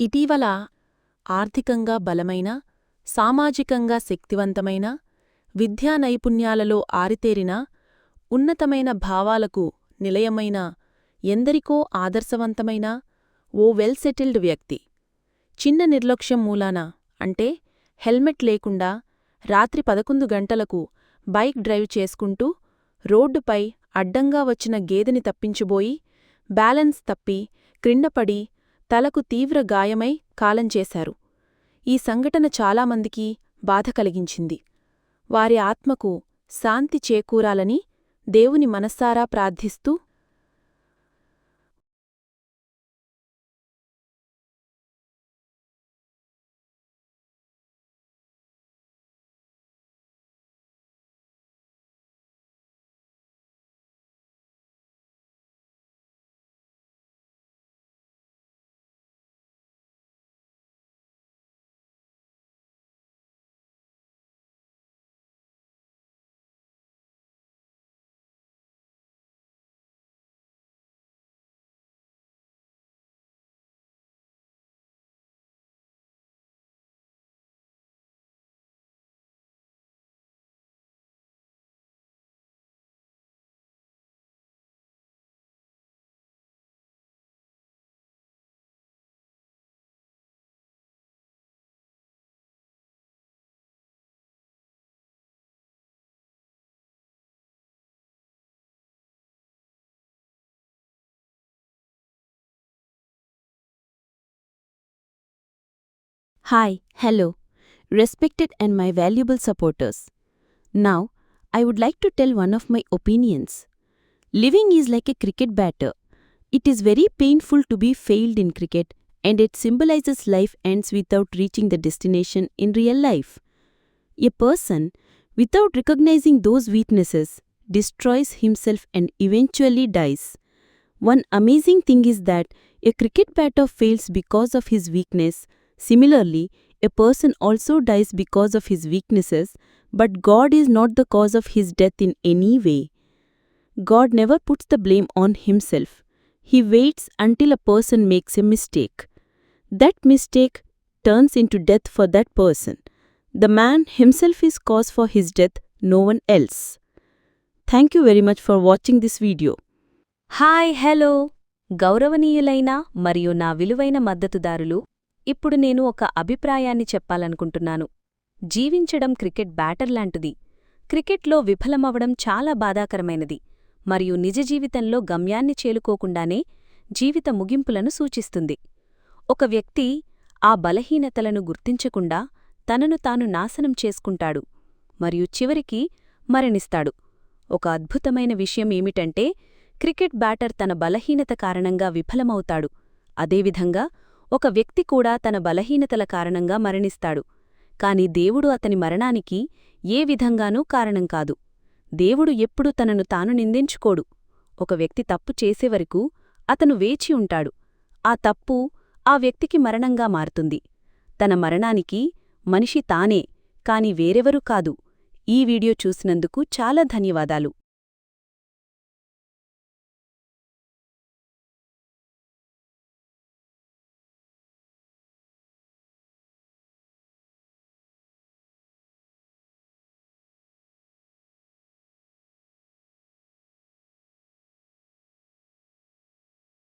ఇటీవల ఆర్థికంగా బలమైన సామాజికంగా శక్తివంతమైన విద్యా నైపుణ్యాలలో ఆరితేరిన ఉన్నతమైన భావాలకు నిలయమైన ఎందరికో ఆదర్శవంతమైన ఓ వెల్ సెటిల్డ్ వ్యక్తి. చిన్న నిర్లక్ష్యం మూలాన అంటే హెల్మెట్ లేకుండా రాత్రి పదకొండు గంటలకు బైక్ డ్రైవ్ చేసుకుంటూ రోడ్డుపై అడ్డంగా వచ్చిన గేదెని తప్పించుబోయి బ్యాలెన్స్ తప్పి క్రిండపడి తలకు తీవ్ర గాయమై కాలంచేశారు ఈ సంఘటన చాలామందికి బాధ కలిగించింది. వారి ఆత్మకు శాంతి చేకూరాలని దేవుని మనస్సారా ప్రార్థిస్తూ Hi, hello, respected and my valuable supporters. Now, I would like to tell one of my opinions. Living is like a cricket batter. It is very painful to be failed in cricket, and it symbolizes life ends without reaching the destination in real life. A person, without recognizing those weaknesses, destroys himself and eventually dies. One amazing thing is that a cricket batter fails because of his weakness. Similarly, a person also dies because of his weaknesses, but God is not the cause of his death in any way. God never puts the blame on himself. He waits until a person makes a mistake. That mistake turns into death for that person. The man himself is cause for his death, no one else. Thank you very much for watching this video. Hi hello గౌరవనీయులైన మరియు నా విలువైన మద్దతుదారులు ఇప్పుడు నేను ఒక అభిప్రాయాన్ని చెప్పాలనుకుంటున్నాను. జీవించడం క్రికెట్ బ్యాటర్ లాంటిది. క్రికెట్లో విఫలమవడం చాలా బాధాకరమైనది. మరియు నిజ జీవితంలో గమ్యాన్ని చేలుకోకుండానే జీవిత ముగింపులను సూచిస్తుంది. ఒక వ్యక్తి ఆ బలహీనతలను గుర్తించకుండా తనను తాను నాశనం చేసుకుంటాడు మరియు చివరికి మరణిస్తాడు. ఒక అద్భుతమైన విషయం ఏమిటంటే క్రికెట్ బ్యాటర్ తన బలహీనత కారణంగా విఫలమవుతాడు. అదేవిధంగా ఒక వ్యక్తి కూడా తన బలహీనతల కారణంగా మరణిస్తాడు. కాని దేవుడు అతని మరణానికి ఏ విధంగానూ కారణం కాదు. దేవుడు ఎప్పుడు తనను తాను నిందించుకోడు. ఒక వ్యక్తి తప్పు చేసేవరకు అతను వేచి ఉంటాడు. ఆ తప్పు ఆ వ్యక్తికి మరణంగా మారుతుంది. తన మరణానికి మనిషి తానే కాని వేరెవరూ కాదు. ఈ వీడియో చూసినందుకు చాలా ధన్యవాదాలు.